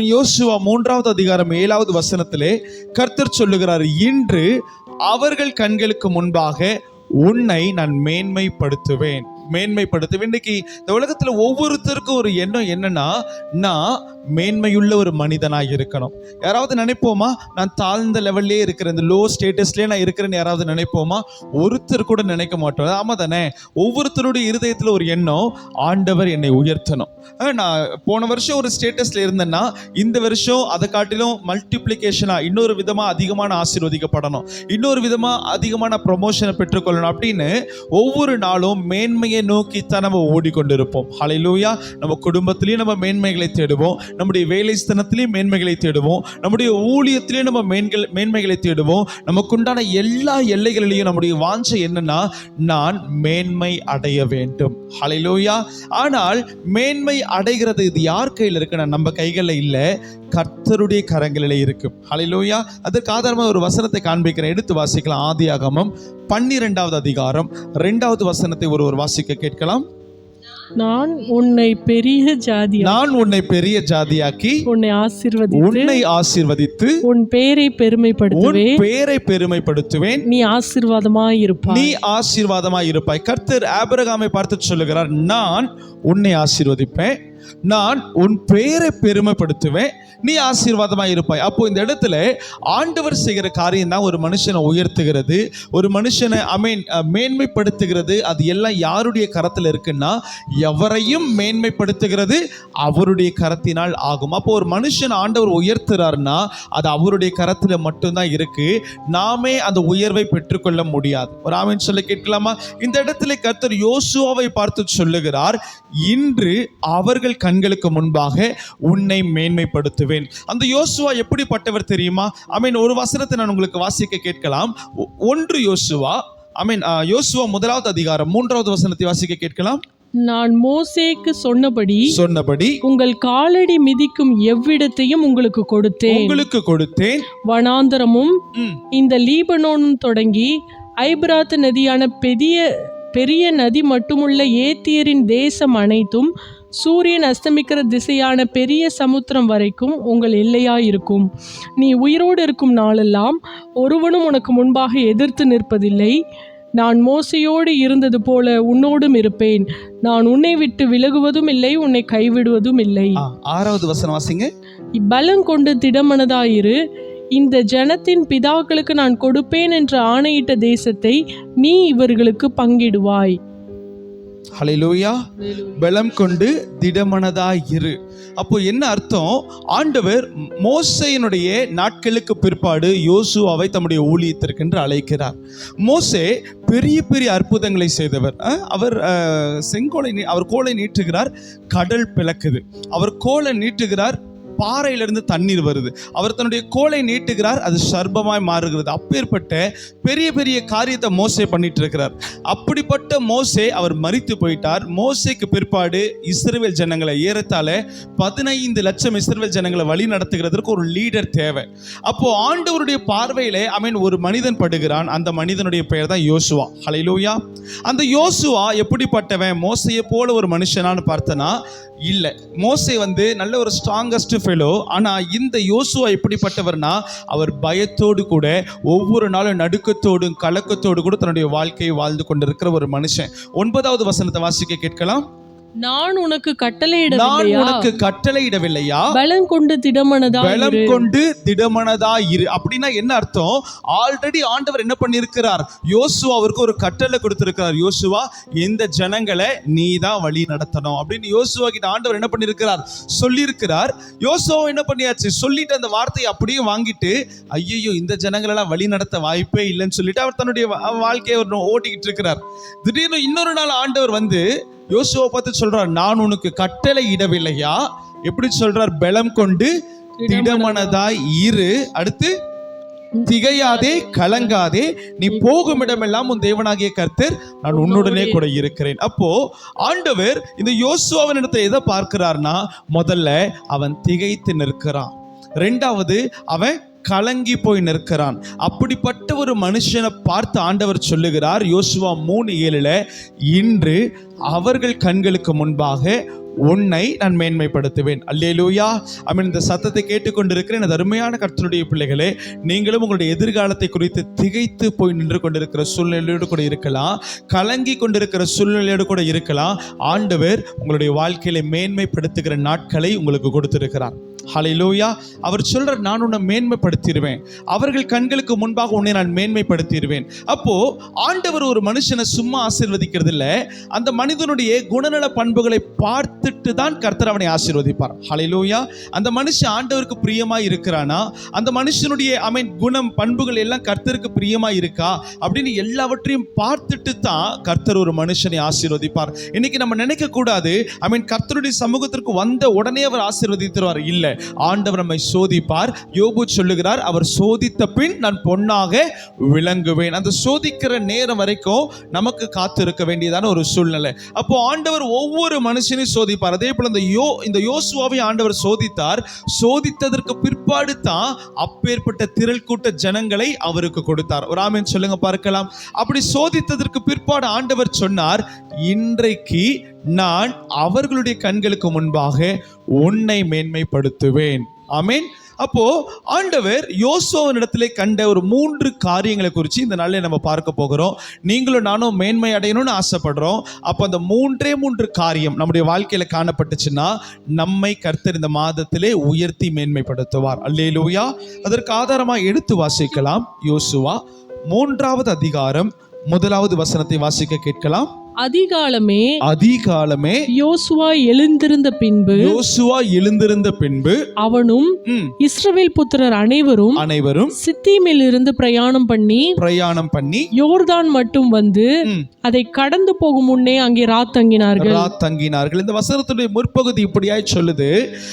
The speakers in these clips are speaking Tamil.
யோசுவா மூன்றாவது அதிகாரம் ஏழாவது வசனத்திலே கர்த்தர் சொல்லுகிறார் இன்று அவர்கள் கண்களுக்கு முன்பாக உன்னை நான் மேன்மைப்படுத்துவேன். மேன்மைப்படுத்துவேன். இன்னைக்கு இந்த உலகத்துல ஒவ்வொருத்தருக்கும் ஒரு எண்ணம் என்னன்னா நான் மேன்மையுள்ள ஒரு மனிதனாக இருக்கணும். யாராவது நினைப்போமா? நான் தாழ்ந்த லெவல்லே இருக்கிறேன் இந்த லோ ஸ்டேட்டஸ்லேயே நான் இருக்கிறேன்னு யாராவது நினைப்போமா? ஒருத்தர் கூட நினைக்க மாட்டோம். ஆமாம் தானே ஒவ்வொருத்தருடைய இருதயத்தில் ஒரு எண்ணம் ஆண்டவர் என்னை உயர்த்தணும். நான் போன வருஷம் ஒரு ஸ்டேட்டஸில் இருந்தேன்னா இந்த வருஷம் அதை காட்டிலும் மல்டிப்ளிகேஷனாக இன்னொரு விதமாக அதிகமான ஆசீர்வதிக்கப்படணும். இன்னொரு விதமாக அதிகமான ப்ரொமோஷனை பெற்றுக்கொள்ளணும் அப்படின்னு ஒவ்வொரு நாளும் மேன்மையை நோக்கித்தான் நம்ம ஓடிக்கொண்டிருப்போம். ஹalleluya நம்ம குடும்பத்திலையும் நம்ம மேன்மைகளை தேடுவோம். நம்முடைய வேலை ஸ்தனத்திலையும் மேன்மைகளை தேடுவோம். நம்முடைய ஊழியத்திலையும் நம்ம மேன்கள் மேன்மைகளை தேடுவோம். நமக்குண்டான எல்லா எல்லைகளிலையும் நம்முடைய வாஞ்சை என்னன்னா நான் மேன்மை அடைய வேண்டும். ஹலைலோயா ஆனால் மேன்மை அடைகிறது இது யார் கையில் இருக்குன்னா நம்ம கைகளில் இல்லை கர்த்தருடைய கரங்களிலே இருக்கும் ஹலைலோயா அதற்கு ஆதாரமாக ஒரு வசனத்தை காண்பிக்கிறேன். எடுத்து வாசிக்கலாம். ஆதி ஆகமம் பன்னிரெண்டாவது அதிகாரம். ரெண்டாவது வசனத்தை ஒருவர் வாசிக்க கேட்கலாம். நான் உன்னை பெரிய ஜாதியா நான் உன்னை பெரிய ஜாதியாக்கி உன்னை ஆசீர்வதித்து உன்னை ஆசீர்வதித்து உன் பேரை உன் பெருமைப்படுத்துவே பேரை பெருமைப்படுத்துவேன். நீ ஆசீர்வாதமாய் இருப்பாய். நீ ஆசீர்வாதமாய் இருப்பாய். கர்த்தர் ஆபிரகாமை பார்த்து சொல்லுகிறார் நான் உன்னை ஆசீர்வதிப்பேன். நான் உன் பேரை பெருமைப்படுத்துவேன். நீ ஆசீர்வாதமாக இருப்பாய். அப்போ இந்த இடத்துல ஆண்டவர் செய்கிற காரியம் தான் ஒரு மனுஷனை உயர்த்துகிறது. ஒரு மனுஷனை அமீன் மேன்மைப்படுத்துகிறது. அது எல்லாம் யாருடைய கரத்தில் இருக்குன்னா எவரையும் மேன்மைப்படுத்துகிறது அவருடைய கரத்தினால் ஆகும். அப்போ ஒரு மனுஷன் ஆண்டவர் உயர்த்துறாருன்னா அது அவருடைய கரத்தில் மட்டும்தான் இருக்கு. நாமே அந்த உயர்வை பெற்றுக்கொள்ள முடியாது. ஒரு ஆமீன் சொல்ல கேட்கலாமா? இந்த இடத்துல கர்த்தர் யோசுவாவை பார்த்து சொல்லுகிறார் இன்று அவர்கள் கண்களுக்கு முன்பாக உன்னை மேன்மைப்படுத்துவேன். அந்த யோசுவா எப்படிப்பட்டவர் தெரியுமா? ஐ மீன் ஒரு வசனத்தை நான் உங்களுக்கு வாசிக்க கேட்கலாம். ஒன்று யோசுவா ஐ மீன் யோசுவா முதலாவது அதிகாரம் மூன்றாவது வசனத்தை வாசிக்க கேட்கலாம். நான் மோசேக்கு சொன்னபடி சொன்னபடி உங்கள் காலடி மிதிக்கும் எவ்விடத்தையும் உங்களுக்கு கொடுத்தேன். உங்களுக்கு கொடுத்தேன். வனாந்தரமும் இந்த லீபனோனும் தொடங்கி ஐபிராத் நதியான பெரிய பெரிய நதி மட்டுமுள்ள ஏத்தியரின் தேசம் அனைத்தும் சூரியன் அஸ்தமிக்கிற திசையான பெரிய சமுத்திரம் வரைக்கும் உங்கள் எல்லையாயிருக்கும். நீ உயிரோடு இருக்கும் நாளெல்லாம் ஒருவனும் உனக்கு முன்பாக எதிர்த்து நிற்பதில்லை. நான் மோசையோடு இருந்தது போல உன்னோடும் இருப்பேன். நான் உன்னை விட்டு விலகுவதும் இல்லை உன்னை கைவிடுவதும் இல்லை. ஆறாவது வசனம் வாசிங்க. பலம் கொண்டு திடமனதாயிரு. இந்த ஜனத்தின் பிதாக்களுக்கு நான் கொடுப்பேன் என்று ஆணையிட்ட தேசத்தை நீ இவர்களுக்கு பங்கிடுவாய். ஹலைலூயா பலம் கொண்டு திடமனதாய் இரு. அப்போ என்ன அர்த்தம்? ஆண்டவர் மோசையினுடைய நாட்களுக்கு பிற்பாடு யோசுவாவை தம்முடைய ஊழியத்திற்கென்று அழைக்கிறார். மோசே பெரிய பெரிய அற்புதங்களை செய்தவர். அவர் செங்கோலை நீ- அவர் கோலை நீட்டுகிறார் கடல் பிளக்குது. அவர் கோலை நீட்டுகிறார் பாறையிலிருந்து தண்ணீர் வருது. அவர் தன்னுடைய கோலை நீட்டுகிறார் அது சர்பமாய் மாறுகிறது. அப்பேற்பட்ட பெரிய பெரிய காரியத்தை மோசே பண்ணிட்டு இருக்கிறார் அப்படிப்பட்ட மோசே அவர் மறித்து போயிட்டார். மோசேக்கு பிற்பாடு இஸ்ரேல் ஜனங்களை ஏறத்தால பதினைந்து லட்சம் இஸ்ரேல் ஜனங்களை வழி நடத்துகிறதற்கு ஒரு லீடர் தேவை. அப்போ ஆண்டவருடைய பார்வையிலே ஐ மீன் ஒரு மனிதன் படுகிறான். அந்த மனிதனுடைய பெயர் தான் யோசுவா. ஹalleluya. அந்த யோசுவா எப்படிப்பட்டவன்? மோசையை போல ஒரு மனுஷனான்னு பார்த்தனா இல்லை. மோசே வந்து நல்ல ஒரு ஸ்ட்ராங்கஸ்ட் ஃபெலோ ஆனால் இந்த யோசுவா எப்படிப்பட்டவர்னா அவர் பயத்தோடு கூட ஒவ்வொரு நாளும் நடுக்கத்தோடும் கலக்கத்தோடு கூட தன்னுடைய வாழ்க்கையை வாழ்ந்து கொண்டிருக்கிற ஒரு மனுஷன். ஒன்பதாவது வசனத்தை வாசிக்க கேட்கலாம். நான் உனக்கு நான் கட்டளையிடவில்லையா உனக்கு கட்டளையிடவில்லையா? பலம் கொண்டு திடமனதாயிரு பலம் கொண்டு திடமனதா இரு. அப்படின்னா என்ன அர்த்தம்? ஆல்ரெடி ஆண்டவர் என்ன பண்ணியிருக்கிறார்? யோசுவா அவருக்கு ஒரு கட்டளை கொடுத்திருக்கிறார். யோசுவா இந்த ஜனங்களை நீ தான் வழி நடத்தணும். அப்படின்னு யோசுவா கிட்ட ஆண்டவர் என்ன பண்ணியிருக்கிறார்? சொல்லியிருக்கிறார். யோசுவா என்ன பண்ணியாச்சு? சொல்லிட்டு அந்த வார்த்தையை அப்படியே வாங்கிட்டு ஐயோ இந்த ஜனங்களெல்லாம் வழி நடத்த வாய்ப்பே இல்லைன்னு சொல்லிட்டு அவர் தன்னுடைய வாழ்க்கையை ஓட்டிக்கிட்டு இருக்கிறார். திடீர்னு இன்னொரு நாள் ஆண்டவர் வந்து யோசுவா பார்த்து சொல்றார் நான் உனக்கு கட்டளை இடவில்லையா? எப்படி சொல்றார் பலம் கொண்டு திடமனதாய் இரு அடுத்து திகையாதே கலங்காதே நீ போகும் இடமெல்லாம் உன் தேவனாகிய கர்த்தர் நான் உன்னுடனே கூட இருக்கிறேன். அப்போ ஆண்டவர் இந்த யோசுவாவின் இடத்துல எதை பார்க்கிறார்னா முதல்ல அவன் திகைத்து நிற்கிறான். ரெண்டாவது அவன் கலங்கி போய் நிற்கிறான். அப்படிப்பட்ட ஒரு மனுஷனை பார்த்து ஆண்டவர் சொல்லுகிறார். யோசுவா மூணு ஏழுல இன்று அவர்கள் கண்களுக்கு முன்பாக உன்னை நான் மேன்மைப்படுத்துவேன். அல்லேலூயா. அமீன் இந்த சத்தத்தை கேட்டுக்கொண்டிருக்கிற எனது அருமையான கருத்தனுடைய பிள்ளைகளே நீங்களும் உங்களுடைய எதிர்காலத்தை குறித்து திகைத்து போய் நின்று கொண்டிருக்கிற சூழ்நிலையோடு கூட இருக்கலாம் கலங்கி கொண்டிருக்கிற சூழ்நிலையோடு கூட இருக்கலாம். ஆண்டவர் உங்களுடைய வாழ்க்கையில மேன்மைப்படுத்துகிற நாட்களை உங்களுக்கு கொடுத்திருக்கிறார். ஹalleluya. அவர் சொல்ற நான் உன்னை மேன்மைப்படுத்திடுவேன். அவர்கள் கண்களுக்கு முன்பாக உன்னை நான் மேன்மைப்படுத்திடுவேன். அப்போ ஆண்டவர் ஒரு மனுஷனை சும்மா ஆசிர்வதிக்கிறது இல்லை அந்த மனிதனுடைய குணநல பண்புகளை பார்த்து பார்த்துட்டு தான் கர்த்தர் அவனை ஆசீர்வதிப்பார். ஹalleluya அந்த மனுஷன் ஆண்டவருக்கு பிரியமா இருக்கிறானா? அந்த மனுஷனுடைய அமீன் குணம் பண்புகள் எல்லாம் கர்த்தருக்கு பிரியமா இருக்கா? அப்படின்னு எல்லாவற்றையும் பார்த்துட்டு தான் கர்த்தர் ஒரு மனுஷனை ஆசீர்வதிப்பார். இன்னைக்கு நம்ம நினைக்க கூடாது ஐ மீன் கர்த்தருடைய சமூகத்திற்கு வந்த உடனே அவர் ஆசீர்வதித்துருவார். இல்ல ஆண்டவர் நம்மை சோதிப்பார். யோபு சொல்லுகிறார் அவர் சோதித்த பின் நான் பொன்னாக விளங்குவேன். அந்த சோதிக்கிற நேரம் வரைக்கும் நமக்கு காத்திருக்க வேண்டியதான ஒரு சூழ்நிலை. அப்போ ஆண்டவர் ஒவ்வொரு மனுஷனையும் சோதிப்பார். அதே போல் இந்த யோ இந்த யோசுவாவை ஆண்டவர் சோதித்தார். சோதித்ததற்கு பிற்பாடு தான் அப்பேற்பட்ட திரள் கூட்ட ஜனங்களை அவருக்கு கொடுத்தார். ஒரு ஆமீன் சொல்லுங்க பார்க்கலாம். அப்படி சோதித்ததற்கு பிற்பாடு ஆண்டவர் சொன்னார் இன்றைக்கு நான் அவர்களுடைய கண்களுக்கு முன்பாக உன்னை மேன்மைப்படுத்துவேன். ஆமீன். அப்போ ஆண்டவர் யோசுவனிடத்திலே கண்ட ஒரு மூன்று காரியங்களை குறித்து இந்த நாளில் நம்ம பார்க்க போகிறோம். நீங்களும் நானும் மேன்மை அடையணும்னு ஆசைப்படுறோம். அப்போ அந்த மூன்றே மூன்று காரியம் நம்முடைய வாழ்க்கையில் காணப்பட்டுச்சுன்னா நம்மை கர்த்தர் இந்த மாதத்திலே உயர்த்தி மேன்மைப்படுத்துவார். அல்லேலூயா. அதற்கு ஆதாரமாக எடுத்து வாசிக்கலாம். யோசுவா மூன்றாவது அதிகாரம் முதலாவது வசனத்தை வாசிக்க கேட்கலாம். அதிகாலமே அதிகாலமே யோசுவா எழுந்திருந்த பின்பு யோசுவா எழுந்திருந்த பின்பு அவனும் இஸ்ரவேல் புத்திரர் அனைவரும் அனைவரும் சித்தீமில் இருந்து பிரயாணம் பண்ணி பிரயாணம் பண்ணி யோர்தான் மட்டும் வந்து அதை கடந்து போகும் முன்னே அங்கே ராத்தங்கினார்கள் ராத் தங்கினார்கள். இந்த வசனத்துடைய முற்பகுதி இப்படியாய் சொல்லுது.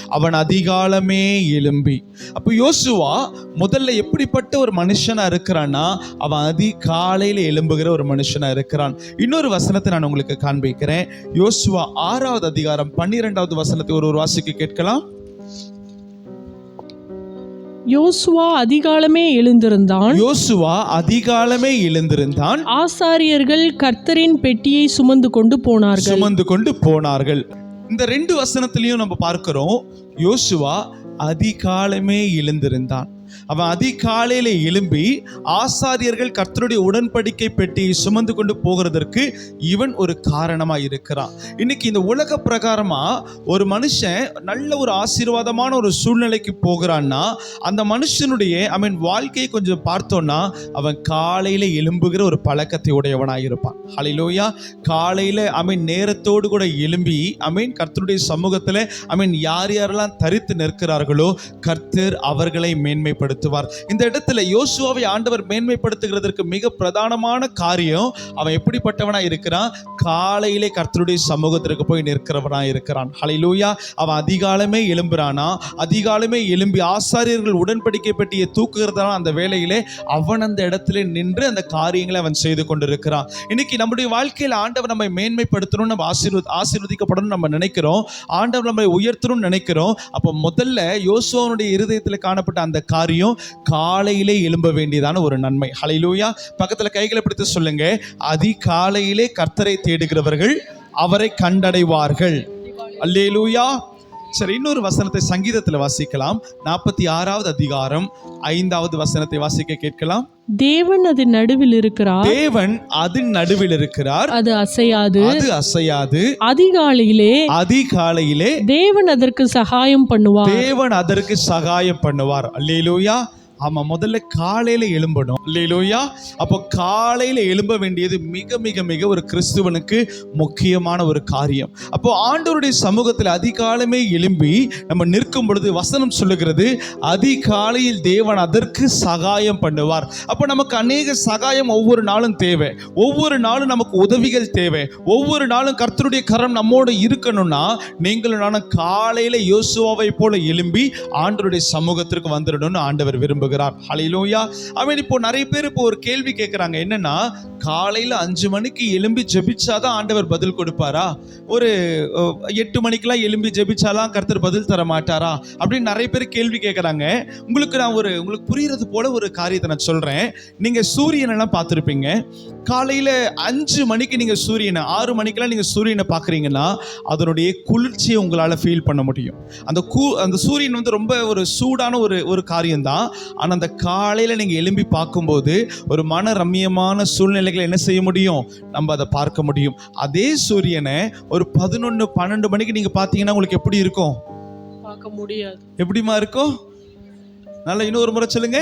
அவன் அதிகாலமே எழும்பி. அப்போ யோசுவா முதல்ல எப்படிப்பட்ட ஒரு மனுஷனா இருக்கிறான்னா அவன் அதிகாலையில எழும்புகிற ஒரு மனுஷனா இருக்கிறான். இன்னொரு வசனத்தை நான் உங்களுக்கு காண்பிக்கிறேன். யோசுவா ஆறாவது அதிகாரம் பன்னிரெண்டாவது வசனத்தை ஒரு ஒரு வாசிக்கு கேட்கலாம். யோசுவா அதிகாலமே எழுந்திருந்தான். யோசுவா அதிகாலமே எழுந்திருந்தான். ஆசாரியர்கள் கர்த்தரின் பெட்டியை சுமந்து கொண்டு போனார்கள். சுமந்து கொண்டு போனார்கள். இந்த ரெண்டு வசனத்திலையும் நம்ம பார்க்கிறோம். யோசுவா அதிகாலமே எழுந்திருந்தான். அவன் அதிகாலையில் எழும்பி ஆசாரியர்கள் கர்த்தருடைய உடன்படிக்கை பெட்டியை சுமந்து கொண்டு போகிறதற்கு இவன் ஒரு காரணமாக இருக்கிறான். இன்னைக்கு இந்த உலக பிரகாரமாக ஒரு மனுஷன் நல்ல ஒரு ஆசீர்வாதமான ஒரு சூழ்நிலைக்கு போகிறான்னா அந்த மனுஷனுடைய ஐ மீன் வாழ்க்கையை கொஞ்சம் பார்த்தோம்னா அவன் காலையில் எழும்புகிற ஒரு பழக்கத்தை உடையவனாக இருப்பான். ஹலிலோயா காலையில் ஐ மீன் நேரத்தோடு கூட எழும்பி ஐ மீன் கர்த்தருடைய சமூகத்தில் ஐ மீன் யார் யாரெல்லாம் தரித்து நிற்கிறார்களோ கர்த்தர் அவர்களை மேன்மை மேன்மைப்படுத்துவார். இந்த இடத்துல யோசுவாவை ஆண்டவர் மேன்மைப்படுத்துகிறதற்கு மிக பிரதானமான காரியம் அவன் எப்படிப்பட்டவனா இருக்கிறான்? காலையிலே கர்த்தருடைய சமூகத்திற்கு போய் நிற்கிறவனா இருக்கிறான். ஹalleluya. அவன் அதிகாலமே எழும்புறானா? அதிகாலமே எழும்பி ஆசாரியர்கள் உடன்படிக்கை பெட்டியை தூக்குகிறதான அந்த வேலையிலே அவன் அந்த இடத்துல நின்று அந்த காரியங்களை அவன் செய்து கொண்டிருக்கிறான். இன்னைக்கு நம்முடைய வாழ்க்கையில் ஆண்டவர் நம்மை மேன்மைப்படுத்தணும் நம்ம ஆசீர்வ ஆசீர்வதிக்கப்படணும் நம்ம நினைக்கிறோம். ஆண்டவர் நம்மை உயர்த்தணும்னு நினைக்கிறோம். அப்போ முதல்ல யோசுவனுடைய இருதயத்தில் காணப்பட்ட அந்த காரியம் காலையிலே எழும்ப வேண்டியதான ஒரு நன்மை. ஹலையிலூயா பக்கத்தில் கைகளை பிடித்து சொல்லுங்க. அதிகாலையிலே கர்த்தரை தேடுகிறவர்கள் அவரை கண்டடைவார்கள். அல்லேலூயா சரி இன்னொரு வசனத்தை சங்கீதத்தில் வாசிக்கலாம். நாற்பத்தி ஆறாவது அதிகாரம் ஐந்தாவது வசனத்தை வாசிக்க கேட்கலாம். தேவன் அது நடுவில் இருக்கிறார். தேவன் அதன் நடுவில் இருக்கிறார். அது அசையாது. அது அசையாது. அதிகாலையிலே அதிகாலையிலே தேவன் அதற்கு சகாயம் பண்ணுவார். தேவன் அதற்கு சகாயம் பண்ணுவார். அல்லேலூயா. ஆமா முதல்ல காலையில எழும்பணும். இல்லையிலோயா அப்போ காலையில எழும்ப வேண்டியது மிக மிக மிக ஒரு கிறிஸ்துவனுக்கு முக்கியமான ஒரு காரியம். அப்போ ஆண்டவருடைய சமூகத்தில் அதிகாலமே எழும்பி நம்ம நிற்கும் பொழுது வசனம் சொல்லுகிறது அதிகாலையில் தேவன் அதற்கு சகாயம் பண்ணுவார். அப்போ நமக்கு அநேக சகாயம் ஒவ்வொரு நாளும் தேவை. ஒவ்வொரு நாளும் நமக்கு உதவிகள் தேவை. ஒவ்வொரு நாளும் கர்த்தருடைய கரம் நம்மோடு இருக்கணும்னா நீங்களும் நானும் காலையில யோசுவாவை போல எழும்பி ஆண்டவருடைய சமூகத்திற்கு வந்துடணும்னு ஆண்டவர் விரும்புகிறார். விரும்புகிறார் ஹalleluya. அவன் இப்போ நிறைய பேர் இப்போ ஒரு கேள்வி கேட்குறாங்க என்னன்னா காலையில் அஞ்சு மணிக்கு எலும்பி ஜெபிச்சாதான் ஆண்டவர் பதில் கொடுப்பாரா? ஒரு எட்டு மணிக்கெல்லாம் எலும்பி ஜெபிச்சாலாம் கருத்தர் பதில் தர மாட்டாரா? அப்படின்னு நிறைய பேர் கேள்வி கேட்குறாங்க உங்களுக்கு நான் ஒரு உங்களுக்கு புரியுறது போல ஒரு காரியத்தை நான் சொல்றேன். நீங்க சூரியனெல்லாம் பார்த்துருப்பீங்க. காலையில் அஞ்சு மணிக்கு நீங்கள் சூரியனை ஆறு மணிக்கெல்லாம் நீங்கள் சூரியனை பார்க்குறீங்கன்னா அதனுடைய குளிர்ச்சியை உங்களால் ஃபீல் பண்ண முடியும். அந்த கூ அந்த சூரியன் வந்து ரொம்ப ஒரு சூடான ஒரு ஒரு காரியம்தான். ஆனால் அந்த காலையில் நீங்கள் எழும்பி பார்க்கும்போது ஒரு மன ரம்மியமான சூழ்நிலைகளை என்ன செய்ய முடியும்? நம்ம அதை பார்க்க முடியும். அதே சூரியனை ஒரு பதினொன்று பன்னெண்டு மணிக்கு நீங்கள் பார்த்தீங்கன்னா உங்களுக்கு எப்படி இருக்கும்? பார்க்க முடியாது. எப்படிமா இருக்கும்? நல்லா இன்னொரு முறை சொல்லுங்க.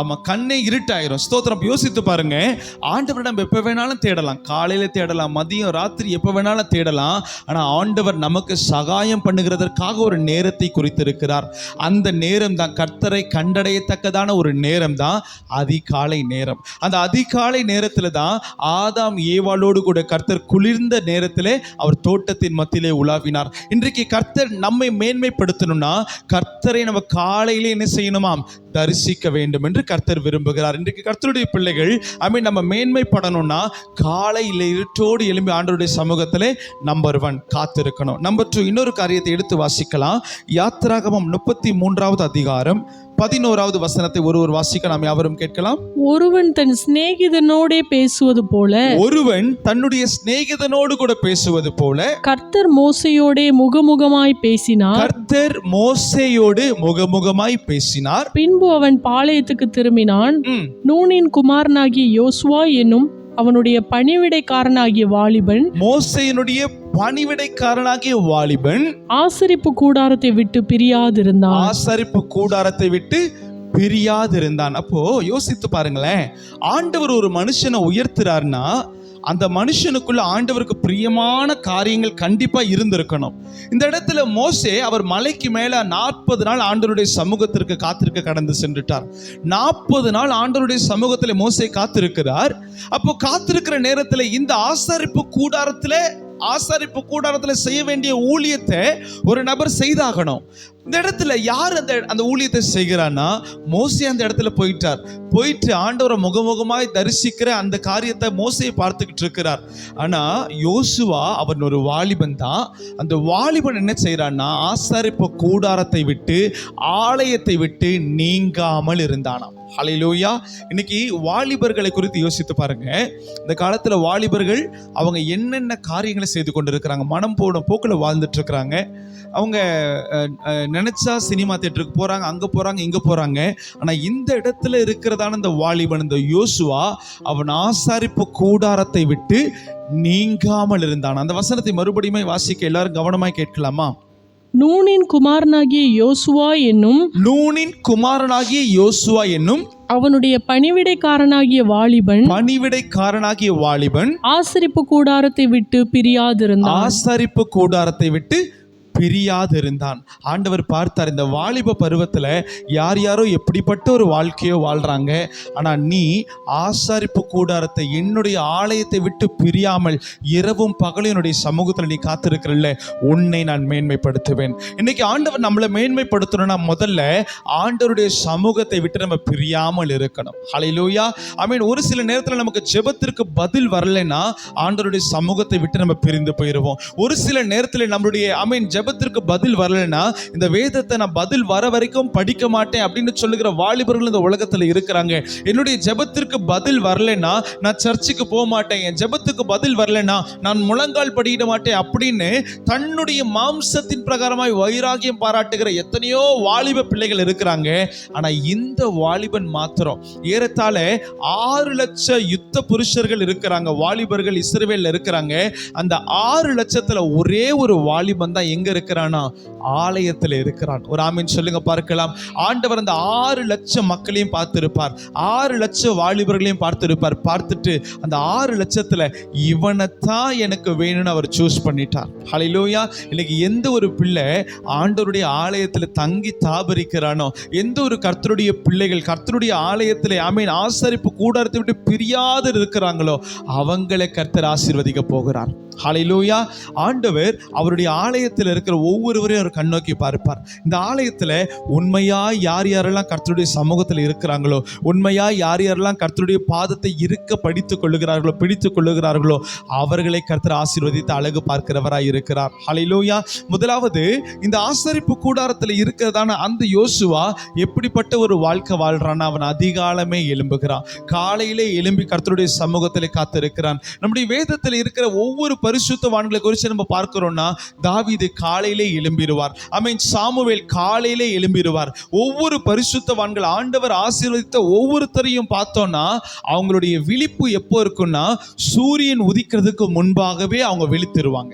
அவன் கண்ணே இருட்டாயிரும். ஸ்தோத்திரம் யோசித்து பாருங்க. ஆண்டவர் நம்ம எப்போ வேணாலும் தேடலாம். காலையில தேடலாம் மதியம் ராத்திரி எப்போ வேணாலும் தேடலாம். ஆனால் ஆண்டவர் நமக்கு சகாயம் பண்ணுகிறதற்காக ஒரு நேரத்தை குறித்திருக்கிறார். அந்த நேரம் தான் கர்த்தரை கண்டடையத்தக்கதான ஒரு நேரம் தான் அதிகாலை நேரம். அந்த அதிகாலை நேரத்தில் தான் ஆதாம் ஏவாளோடு கூட கர்த்தர் குளிர்ந்த நேரத்தில் அவர் தோட்டத்தின் மத்தியிலே உலாவினார். இன்றைக்கு கர்த்தர் நம்மை மேன்மைப்படுத்தணும்னா கர்த்தரை நம்ம காலையிலே என்ன செய்யணுமாம்? தரிசிக்க வேண்டும் என்று கர்த்தர் விரும்புகிறார். இன்றைக்கு கர்த்தருடைய பிள்ளைகள் ஐ மீன் நம்ம மேன்மைப்படணும்னா காலையில் இருட்டோடு எழும்பி ஆண்டருடைய சமூகத்திலே நம்பர் ஒன் காத்திருக்கணும். நம்பர் டூ இன்னொரு காரியத்தை எடுத்து வாசிக்கலாம். யாத்திராகமம் முப்பத்தி மூன்றாவது அதிகாரம் பதினோராவது வசனத்தை ஒருவர் வாசிக்க நாம் யாவரும் கேட்கலாம். ஒருவன் தன் சிநேகிதனோடே பேசுவது போல ஒருவன் தன்னுடைய சிநேகிதனோடு கூட பேசுவது போல கர்த்தர் மோசையோடே முகமுகமாய் பேசினார். கர்த்தர் மோசேயோடு முகமுகமாய் பேசினார். பின்பு அவன் பாளையத்துக்கு திரும்பினான். நூனின் குமாரனாகிய யோசுவா என்னும் அவனுடைய பணிவிடைக்காரனாகிய வாலிபன் மோசேயினுடைய பணிவிடைக்காரனாகிய வாலிபன் ஆசரிப்பு கூடாரத்தை விட்டு பிரியாதிருந்தான். ஆசரிப்பு கூடாரத்தை விட்டு பிரியாதிருந்தான். அப்போ யோசித்து பாருங்களேன் ஆண்டவர் ஒரு மனுஷனை உயர்த்துறாருன்னா அந்த மனுஷனுக்குள்ள ஆண்டவருக்கு பிரியமான காரியங்கள் கண்டிப்பா இருந்திருக்கணும். இந்த இடத்துல மோசே அவர் மலைக்கு மேல நாற்பது நாள் ஆண்டவருடைய சமூகத்திற்கு காத்திருக்க கடந்து சென்றுட்டார். நாற்பது நாள் ஆண்டவருடைய சமூகத்தில் மோசே காத்திருக்கிறார். அப்போ காத்திருக்கிற நேரத்தில் இந்த ஆசாரிப்பு கூடாரத்தில் ஆசாரிப்பு கூடாரத்தில் செய்ய வேண்டிய ஊழியத்தை ஒரு நபர் செய்தாகணும். இந்த இடத்துல யார் அந்த அந்த ஊழியத்தை செய்கிறான்னா மோசே அந்த இடத்துல போயிட்டார். போயிட்டு ஆண்டவரை முகமுகமாய் தரிசிக்கிற அந்த காரியத்தை மோசையை பார்த்துக்கிட்டு இருக்கிறார். ஆனா யோசுவா அவன் ஒரு வாலிபன் தான். அந்த வாலிபன் என்ன செய்யறான்னா ஆசாரிப்பு கூடாரத்தை விட்டு ஆலயத்தை விட்டு நீங்காமல் இருந்தானாம். ஹலையிலோயா இன்னைக்கு வாலிபர்களை குறித்து யோசித்து பாருங்க. இந்த காலத்துல வாலிபர்கள் அவங்க என்னென்ன காரியங்களை செய்து கொண்டிருக்கிறாங்க? மனம் போன போக்கில் வாழ்ந்துட்டு இருக்கிறாங்க. அவங்க நினைச்சா சினிமா தேட்டருக்கு போறாங்க அங்க போறாங்க இங்க போறாங்க. ஆனா இந்த இடத்துல இருக்கிறதான இந்த வாலிபன் இந்த யோசுவா அவன் ஆசாரிப்பு கூடாரத்தை விட்டு நீங்காமல் இருந்தான். அந்த வசனத்தை மறுபடியும் வாசிக்க எல்லாரும் கவனமாய் கேட்கலாமா? நூனின் குமாரனாகிய யோசுவா என்னும் நூனின் குமாரனாகிய யோசுவா என்னும் அவனுடைய பணிவிடைக்காரனாகிய வாலிபன் பணிவிடைக்காரனாகிய வாலிபன் ஆசரிப்பு கூடாரத்தை விட்டு பிரியாதிருந்தான். ஆசரிப்பு கூடாரத்தை விட்டு பிரியாதிருந்தான். ஆண்டவர் பார்த்தார் இந்த வாலிப பருவத்தில் யார் யாரோ எப்படிப்பட்ட ஒரு வாழ்க்கையோ வாழ்கிறாங்க ஆனால் நீ ஆசாரிப்பு கூடாரத்தை என்னுடைய ஆலயத்தை விட்டு பிரியாமல் இரவும் பகலும் என்னுடைய சமூகத்தில் நீ காத்திருக்கிறல்ல உன்னை நான் மேன்மைப்படுத்துவேன். இன்னைக்கு ஆண்டவர் நம்மளை மேன்மைப்படுத்தணும்னா முதல்ல ஆண்டவருடைய சமூகத்தை விட்டு நம்ம பிரியாமல் இருக்கணும். ஹalleluya ஐ மீன் ஒரு சில நேரத்தில் நமக்கு ஜெபத்திற்கு பதில் வரலைன்னா ஆண்டவருடைய சமூகத்தை விட்டு நம்ம பிரிந்து போயிடுவோம் ஒரு சில நேரத்தில் நம்மளுடைய ஐ மீன் ஜெபத்திற்கு பதில் வரலைன்னா இந்த வேதத்தை நான் பதில் வர வரைக்கும் படிக்க மாட்டேன் அப்படின்னு சொல்லுகிற வாலிபர்கள் இந்த உலகத்துல இருக்கிறாங்க. என்னுடைய ஜெபத்திற்கு பதில் வரலைன்னா நான் சர்ச்சுக்கு போக மாட்டேன். என் ஜெபத்துக்கு பதில் வரலைன்னா நான் முழங்கால் படியிட மாட்டேன் அப்படின்னு தன்னுடைய மாம்சத்தின் பிரகாரமாய் வைராகியம் பாராட்டுகிற எத்தனையோ வாலிப பிள்ளைகள் இருக்கிறாங்க. ஆனா இந்த வாலிபன் மாத்திரம். ஏறத்தாழ ஆறு லட்ச யுத்த புருஷர்கள் இருக்கிறாங்க. வாலிபர்கள் இஸ்ரவேல்ல இருக்கிறாங்க. அந்த ஆறு லட்சத்துல ஒரே ஒரு வாலிபன் தான் எங்க இருக்கிறானா? ஆலயத்தில் இருக்கிறான். ஒரு ஆமீன் சொல்லுங்க பார்க்கலாம். ஆண்டவர் அந்த ஆறு லட்சம் மக்களையும் பார்த்திருப்பார். ஆறு லட்சம் வாலிபர்களையும் பார்த்திருப்பார். பார்த்துட்டு அந்த ஆறு லட்சத்துல இவனைத்தான் எனக்கு வேணும்னு அவர் சூஸ் பண்ணிட்டார். ஹalleluya இன்னைக்கு எந்த ஒரு பிள்ளை ஆண்டவருடைய ஆலயத்தில் தங்கி தாபரிக்கிறானோ எந்த ஒரு கர்த்தருடைய பிள்ளைகள் கர்த்தருடைய ஆலயத்தில் ஆமீன் ஆசரிப்பு கூடாரத்தை விட்டு பிரியாது இருக்கிறாங்களோ அவங்களை கர்த்தர் ஆசீர்வதிக்க போகிறார். ஹalleluya ஆண்டவர் அவருடைய ஆலயத்தில் இருக்கிற ஒவ்வொருவரையும் அவர் கண்ணோக்கி பார்ப்பார். இந்த ஆலயத்தில் உண்மையாக யார் யாரெல்லாம் கர்த்தருடைய சமூகத்தில் இருக்கிறாங்களோ உண்மையாக யார் யாரெல்லாம் கர்த்தருடைய பாதத்தை இருக்க படித்துக் கொள்ளுகிறார்களோ பிடித்துக் கொள்ளுகிறார்களோ அவர்களை கர்த்தர் ஆசீர்வதித்து அழகு பார்க்கிறவராக இருக்கிறார். ஹalleluya முதலாவது இந்த ஆசரிப்பு கூடாரத்தில் இருக்கிறதான அந்த யோசுவா எப்படிப்பட்ட ஒரு வாழ்க்கை வாழ்றான் அவன் அதிகாலமே எழும்புகிறான். காலையிலே எழும்பி கர்த்தருடைய சமூகத்தில் காத்திருக்கிறான். நம்முடைய வேதத்தில் இருக்கிற ஒவ்வொரு பரிசுத்தவான்களை குறித்து நம்ம பார்க்கிறோம்னா தாவிது கா காலையிலே எழும்பிடுவார். ஐ மீன் சாமுவேல் காலையிலே எழும்பிடுவார். ஒவ்வொரு பரிசுத்தவான்கள் ஆண்டவர் ஆசீர்வதித்த ஒவ்வொருத்தரையும் பார்த்தோம்னா அவங்களுடைய விழிப்பு எப்போ இருக்குன்னா சூரியன் உதிக்கிறதுக்கு முன்பாகவே அவங்க விழித்திருவாங்க.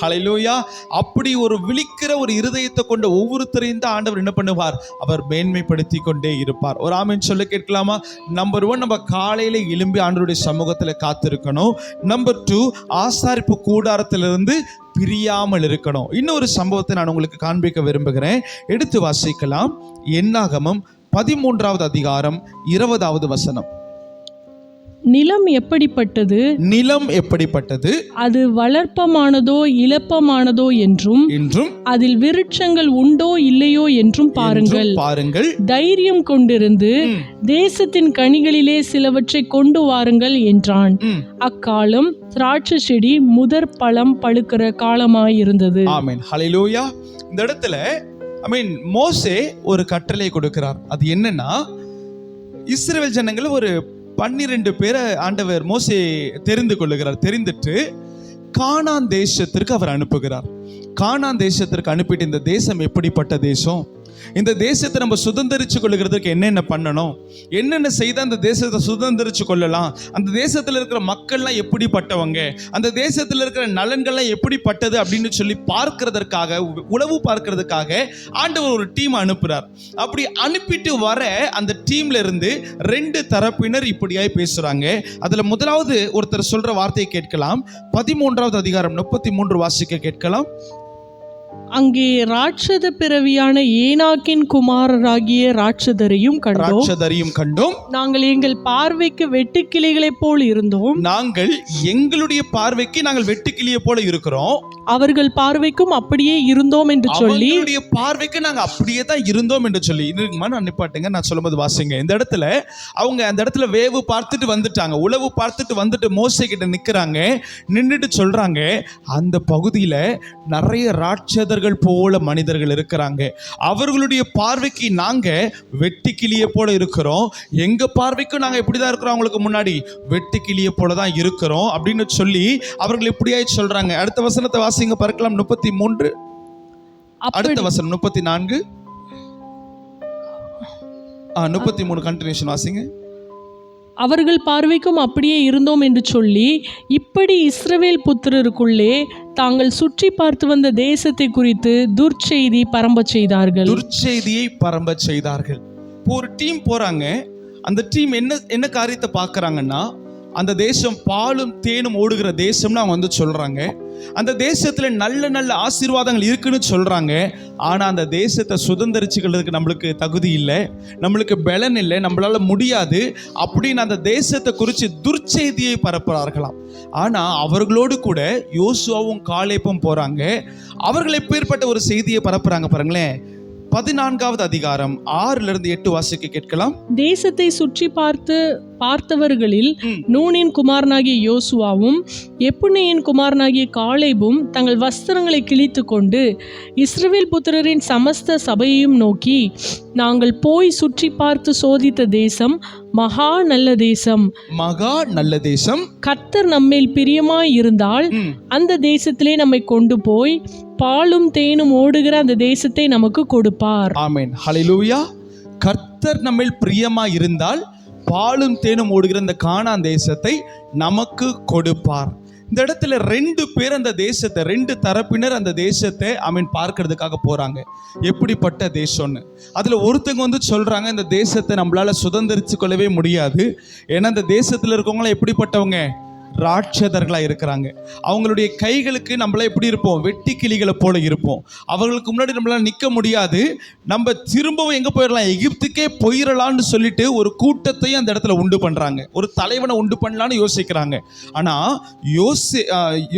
ஹலைலூயா அப்படி ஒரு விழிக்கிற ஒரு இருதயத்தை கொண்ட ஒவ்வொருத்தரையும் தான் ஆண்டவர் என்ன பண்ணுவார்? அவர் மேன்மைப்படுத்தி கொண்டே இருப்பார். ஒரு ஆமின் சொல்ல கேட்கலாமா? நம்பர் ஒன் நம்ம காலையில எழும்பி ஆண்டவருடைய சமூகத்தில் காத்திருக்கணும். நம்பர் டூ ஆசாரிப்பு கூடாரத்திலிருந்து பிரியாமல் இருக்கணும். இன்னொரு சம்பவத்தை நான் உங்களுக்கு காண்பிக்க விரும்புகிறேன். எடுத்து வாசிக்கலாம். என்னாகமம் பதிமூன்றாவது அதிகாரம் இருபதாவது வசனம். நிலம் எப்படிப்பட்டது? நிலம் எப்படிப்பட்டது? அது வளர்ப்பமானதோ இளப்பமானதோ என்றும் என்றும் அதில் விருட்சங்கள் உண்டோ இல்லையோ என்றும் பாருங்கள். பாருங்கள். தைரியம் கொண்டிருந்து தேசத்தின் கனிகளிலே சிலவற்றை கொண்டு வாருங்கள் என்றான். அக்காலம் திராட்சை செடி முதற் பழம் பழுக்கிற காலமாயிருந்தது. ஆமென். ஹalleluya. இந்த இடத்துல ஐ மீன் மோசே ஒரு கட்டளை கொடுக்கிறார். அது என்னன்னா இஸ்ரவேல் ஜனங்கள் ஒரு பன்னிரெண்டு பேரை ஆண்டவர் மோசே தெரிந்து கொள்ளுகிறார். தெரிந்துட்டு கானான் தேசத்திற்கு அவர் அனுப்புகிறார். கானான் தேசத்திற்கு அனுப்பிட்டு இந்த தேசம் எப்படிப்பட்ட தேசம்? இந்த தேசத்தை நம்ம சுதந்திரிச்சு கொள்ளுகிறதுக்கு என்னென்ன பண்ணணும்? என்னென்ன செய்து அந்த தேசத்தை சுதந்திரிச்சு கொள்ளலாம்? அந்த தேசத்தில் இருக்கிற மக்கள்லாம் எப்படிப்பட்டவங்க? அந்த தேசத்தில் இருக்கிற நலன்கள்லாம் எப்படிப்பட்டது அப்படின்னு சொல்லி பார்க்கிறதற்காக உ- உளவு பார்க்கறதுக்காக ஆண்டவர் ஒரு டீம் அனுப்புறார். அப்படி அனுப்பிட்டு வர அந்த டீம்ல இருந்து ரெண்டு தரப்பினர் இப்படியாய் பேசுறாங்க. அதுல முதலாவது ஒருத்தர் சொல்ற வார்த்தையை கேட்கலாம். பதிமூன்றாவது அதிகாரம் முப்பத்தி மூன்று வாசிக்க கேட்கலாம். அங்கே ராட்சத பிறவியான ஏனாக்கின் குமாரராகிய ராட்சதரையும் கண்டோம். ராட்சதரையும் கண்டோம். நாங்கள் எங்கள் பார்வைக்கு வெட்டுக்கிளிகளைப் போல் இருந்தோம். நாங்கள் எங்களுடைய பார்வைக்கு நாங்கள் வெட்டுக்கிளிய போல இருக்கிறோம். அவர்கள் பார்வைக்கும் அப்படியே இருந்தோம் என்று சொல்லி பார்வைக்கு நாங்க அப்படியே தான் இருந்தோம் என்று சொல்லி. இருக்குமா நான் நிப்பாட்டுங்க நான் சொல்லும்போது வாசிங்க. இந்த இடத்துல அவங்க அந்த இடத்துல வேவு பார்த்துட்டு வந்துட்டாங்க. உளவு பார்த்துட்டு வந்துட்டு மோசை கிட்ட நிக்கிறாங்க. நின்றுட்டு சொல்றாங்க. அந்த பகுதியில நிறைய ராட்சதர்கள் போல மனிதர்கள் இருக்கிறாங்க. அவர்களுடைய பார்வைக்கு நாங்க வெட்டி கிளிய போல இருக்கிறோம். எங்க பார்வைக்கும் நாங்க இப்படிதான் இருக்கிறோம் அவங்களுக்கு முன்னாடி. வெட்டி கிளிய போல தான் இருக்கிறோம் அப்படின்னு சொல்லி அவர்கள் இப்படியாய் சொல்றாங்க. அடுத்த வசனத்தை வாசிங்க பார்க்கலாம். முப்பத்தி மூன்று அடுத்த வசனம் முப்பத்தி நான்கு முப்பத்தி மூணு கண்டினியூஷன் வாசிங்க. அவர்கள் பார்வைக்கும் அப்படியே இருந்தோம் என்று சொல்லி இப்படி இஸ்ரவேல் புத்திரருக்குள்ளே தாங்கள் சுற்றி பார்த்து வந்த தேசத்தை குறித்து துர்ச்செய்தி பரம்பச் செய்தார்கள். துர்ச்செய்தியை பரம்ப செய்தார்கள். இப்போ ஒரு டீம் போறாங்க. அந்த டீம் என்ன என்ன காரியத்தை பார்க்குறாங்கன்னா அந்த தேசம் பாலும் தேனும் ஓடுகிற தேசம்னு அவங்க வந்து சொல்கிறாங்க அந்த தேசத்தில் நல்ல நல்ல ஆசீர்வாதங்கள் இருக்குன்னு சொல்கிறாங்க ஆனால் அந்த தேசத்தை சுதந்திரிச்சுக்கிறதுக்கு நம்மளுக்கு தகுதி இல்லை. நம்மளுக்கு பலன் இல்லை. நம்மளால் முடியாது. அப்படின்னு அந்த தேசத்தை குறித்து துர்ச்செய்தியை பரப்புகிறார்களாம் ஆனால் அவர்களோடு கூட யோசுவாவும் காலேப்பும் போகிறாங்க அவர்கள் எப்பேற்பட்ட ஒரு செய்தியை பரப்புகிறாங்க பாருங்களேன். பதினான்காவது அதிகாரம் ஆறுல இருந்து எட்டு வாசிக்கு கேட்கலாம். தேசத்தை சுற்றி பார்த்து பார்த்தவர்களில். நூனின் குமாரனாகிய யோசுவாவும் எப்புனையின் குமாரனாகிய காலேபும் தங்கள் வஸ்திரங்களை கிழித்து கொண்டு இஸ்ரவேல் புத்திரரின் சமஸ்த சபையையும் நோக்கி நாங்கள் போய் சுற்றி பார்த்து சோதித்த தேசம் மகா நல்ல தேசம். மகா நல்ல தேசம். கர்த்தர் நம்மேல் பிரியமாய் இருந்தால் அந்த தேசத்திலே நம்மை கொண்டு போய் பாலும் தேனும் ஓடுகிற அந்த தேசத்தை நமக்கு கொடுப்பார். ஆமென். ஹalleluya. கர்த்தர் நம்மில் பிரியமா இருந்தால் பாலும் தேனும் ஓடுகிற இந்த காணா தேசத்தை நமக்கு கொடுப்பார். இந்த இடத்துல ரெண்டு பேர் அந்த தேசத்தை ரெண்டு தரப்பினர் அந்த தேசத்தை ஐ மீன் பார்க்கறதுக்காக போறாங்க. எப்படிப்பட்ட தேசம்னு. அதுல ஒருத்தங்க வந்து சொல்றாங்க இந்த தேசத்தை நம்மளால சுதந்திரிச்சு கொள்ளவே முடியாது. ஏன்னா அந்த தேசத்துல இருக்கவங்களாம் எப்படிப்பட்டவங்க? ராட்சதர்களாக இருக்கிறாங்க. அவங்களுடைய கைகளுக்கு நம்மளே எப்படி இருப்போம்? வெட்டி கிளிகளை போல இருப்போம். அவர்களுக்கு முன்னாடி நம்மளால் நிற்க முடியாது. நம்ம திரும்பவும் எங்கே போயிடலாம்? எகிப்துக்கே போயிடலான்னு சொல்லிட்டு ஒரு கூட்டத்தையும் அந்த இடத்துல உண்டு பண்ணுறாங்க ஒரு தலைவனை உண்டு பண்ணலான்னு யோசிக்கிறாங்க. ஆனால் யோசி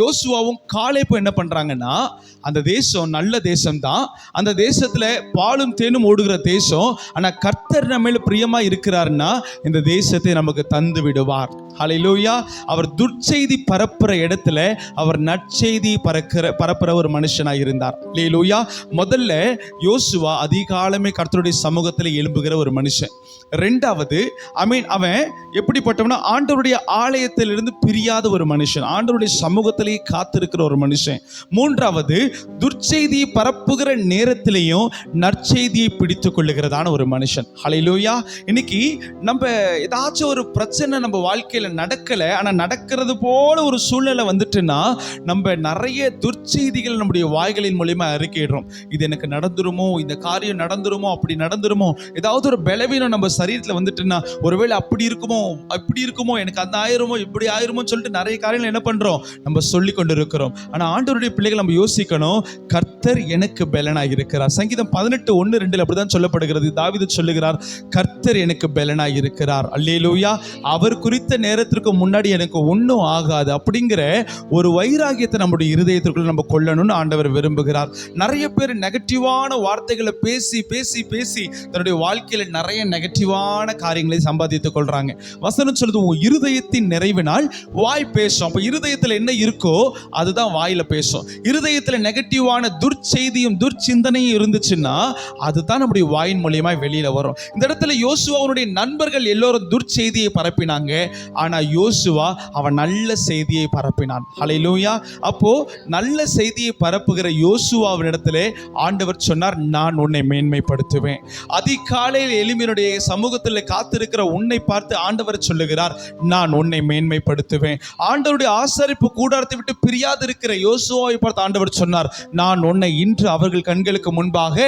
யோசுவாவும் யோசுவாவும் காலேப்பும் என்ன பண்ணுறாங்கன்னா அந்த தேசம் நல்ல தேசம்தான். அந்த தேசத்தில் பாலும் தேனும் ஓடுகிற தேசம். ஆனால் கர்த்தர் நம்ம பிரியமாக இருக்கிறாருன்னா இந்த தேசத்தை நமக்கு தந்து விடுவார். ஹalleluya. அவர் துர்ச்செய்தி பரப்புற இடத்துல அவர் நற்செய்தி பறக்கிற பரப்புற ஒரு மனுஷனாக இருந்தார். லேலூயா முதல்ல யோசுவா அதிகாலமே கர்த்தருடைய சமூகத்தில் எழும்புகிற ஒரு மனுஷன். ரெண்டாவது ஐ மீன் அவன் எப்படிப்பட்டவனா ஆண்டவருடைய ஆலயத்திலிருந்து பிரியாத ஒரு மனுஷன். ஆண்டவருடைய சமூகத்திலேயே காத்திருக்கிற ஒரு மனுஷன். மூன்றாவது துர்ச்செய்தியை பரப்புகிற நேரத்திலையும் நற்செய்தியை பிடித்து கொள்ளுகிறதான ஒரு மனுஷன். ஹலையிலோயா இன்னைக்கு நம்ம ஏதாச்சும் ஒரு பிரச்சனை நம்ம வாழ்க்கையில ஆனால் நடக்க இருக்கிறது போல ஒரு சூழ்நிலை வந்துட்டுன்னா நம்ம நிறைய துர்ச்செய்திகள் நம்முடைய வாய்களின் மூலியமா அறிக்கையிடுறோம். இது எனக்கு நடந்துருமோ? இந்த காரியம் நடந்துருமோ? அப்படி நடந்துருமோ? ஏதாவது ஒரு பலவீனம் நம்ம சரீரத்தில் வந்துட்டுன்னா ஒருவேளை அப்படி இருக்குமோ? அப்படி இருக்குமோ? எனக்கு அந்த ஆயிருமோ? இப்படி ஆயிருமோ சொல்லிட்டு நிறைய காரியங்கள் என்ன பண்றோம்? நம்ம சொல்லி கொண்டு இருக்கிறோம் ஆனா ஆண்டோருடைய பிள்ளைகள் நம்ம யோசிக்கணும் கர்த்தர் எனக்கு பலனாக இருக்கிறார். சங்கீதம் பதினெட்டு ஒன்று ரெண்டில் அப்படிதான் சொல்லப்படுகிறது. தாவிது சொல்லுகிறார் கர்த்தர் எனக்கு பலனாக இருக்கிறார். அல்லேலூயா! அவர் குறித்த நேரத்திற்கு முன்னாடி எனக்கு ஒன்றும் ஆகாது. அப்படிங்கிற ஒரு வைராகியத்தை நம்முடைய இருதயத்திற்குள்ள நம்ம கொள்ளணும்னு ஆண்டவர் விரும்புகிறார். நிறைய பேர் நெகட்டிவான வார்த்தைகளை பேசி பேசி பேசி தன்னுடைய வாழ்க்கையில் நிறைய நெகட்டிவான காரியங்களை சம்பாதித்துக் கொள்றாங்க. வசனம் சொல்லுது உன் இருதயத்தின் நிறைவினால் வாய் பேசும். அப்போ இருதயத்தில் என்ன இருக்கோ அதுதான் வாயில பேசும். இருதயத்தில் நெகட்டிவான துர்ச்செய்தியும் துர்ச்சிந்தனையும் இருந்துச்சுன்னா அதுதான் நம்முடைய வாயின் மூலியமா வெளியில வரும். இந்த இடத்துல யோசுவா அவனுடைய நண்பர்கள் எல்லோரும் துர்ச்செய்தியை பரப்பினாங்க. ஆனா யோசுவா அவன் நல்ல செய்தியை பரப்பினான். ஹalleluya அப்போ நல்ல செய்தியை பரப்புகிற யோசுவாவினிடத்திலே ஆண்டவர் சொன்னார் நான் உன்னை மேன்மைப்படுத்துவேன். அதிகாலையில் எளிமையினுடைய சமூகத்தில் காத்திருக்கிற உன்னை பார்த்து ஆண்டவர் சொல்லுகிறார் நான் உன்னை மேன்மைப்படுத்துவேன். ஆண்டவருடைய ஆசரிப்பு கூடாரத்தை விட்டு பிரியாது இருக்கிற யோசுவாவை பார்த்து ஆண்டவர் சொன்னார் நான் உன்னை இன்று அவர்கள் கண்களுக்கு முன்பாக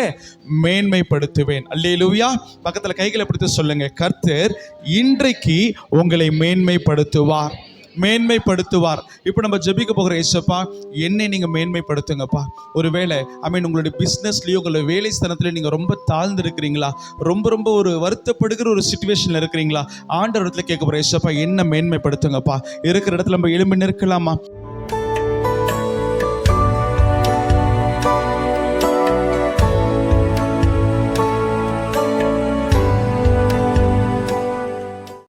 மேன்மைப்படுத்துவேன். அல்லேலூயா பக்கத்தில் கைகளை பிடித்து சொல்லுங்க கர்த்தர் இன்றைக்கு உங்களை மேன்மைப்படுத்துவார். மேன்மைப்படுத்துவார். இப்போ நம்ம ஜெபிக்க போகிற ஏசப்பா என்னை நீங்கள் மேன்மைப்படுத்துங்கப்பா. ஒருவேளை ஐ மீன் உங்களுடைய பிஸ்னஸ்லேயோ உங்களுடைய வேலை ஸ்தானத்தில் நீங்கள் ரொம்ப தாழ்ந்து இருக்கிறீங்களா ரொம்ப ரொம்ப ஒரு வருத்தப்படுகிற ஒரு சுச்சுவேஷனில் இருக்கிறீங்களா? ஆண்ட இடத்துல கேட்க போகிற ஏசப்பா என்ன மேன்மைப்படுத்துங்கப்பா. இருக்கிற இடத்துல நம்ம எலும்பி நிற்கலாமா?